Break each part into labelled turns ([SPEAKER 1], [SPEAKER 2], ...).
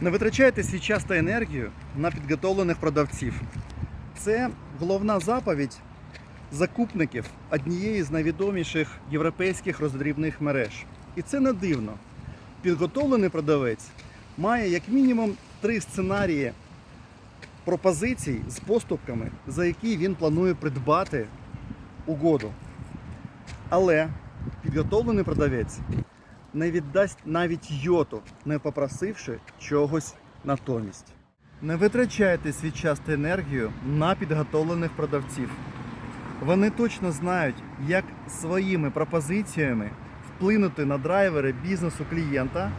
[SPEAKER 1] Не витрачайте свій час та енергію на підготовлених продавців. Це головна заповідь закупників однієї з найвідоміших європейських роздрібних мереж. І це не дивно. Підготовлений продавець має як мінімум три сценарії пропозицій з поступками, за які він планує придбати угоду. Але підготовлений продавець не віддасть навіть йоту, не попросивши чогось натомість. Не витрачайте свій час та енергію на підготовлених продавців. Вони точно знають, як своїми пропозиціями вплинути на драйвери бізнесу клієнта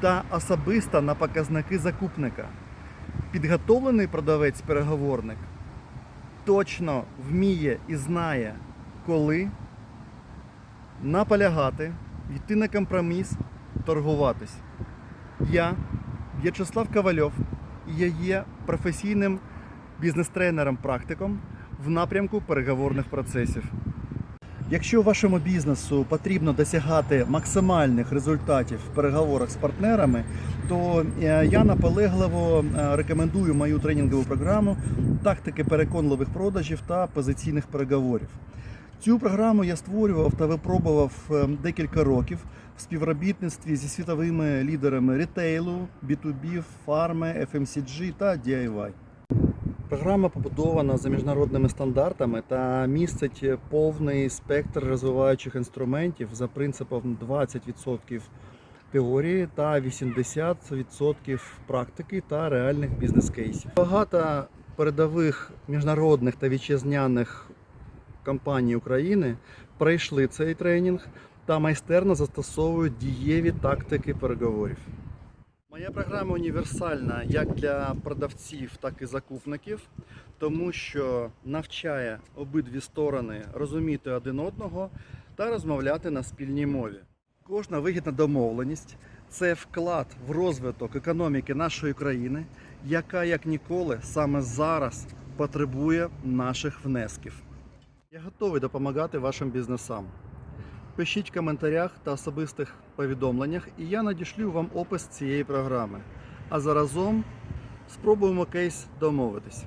[SPEAKER 1] та особисто на показники закупника. Підготовлений продавець-переговорник точно вміє і знає, коли наполягати, йти на компроміс, торгуватись. Я, В'ячеслав Ковальов, я є професійним бізнес-тренером-практиком в напрямку переговорних процесів. Якщо вашому бізнесу потрібно досягати максимальних результатів в переговорах з партнерами, то е, я наполегливо е, рекомендую мою тренінгову програму тактики переконливих продажів та позиційних переговорів. Цю програму я створював та випробував е, декілька років в співробітництві зі світовими лідерами рітейлу, B2B, фарми, FMCG та DIY. Програма побудована за міжнародними стандартами та містить повний спектр розвиваючих інструментів за принципом 20% теорії та 80% практики та реальних бізнес-кейсів. Багато передових міжнародних та вітчизняних компаній України пройшли цей тренінг та майстерно застосовують дієві тактики переговорів. Моя програма універсальна як для продавців, так і закупників, тому що навчає обидві сторони розуміти один одного та розмовляти на спільній мові. Кожна вигідна домовленість це вклад в розвиток економіки нашої країни, яка як ніколи саме зараз потребує наших внесків. Я готовий допомагати вашим бізнесам. Пишіть в коментарях та особистих повідомленнях, і я надішлю вам опис цієї програми. А заразом спробуємо кейс домовитись.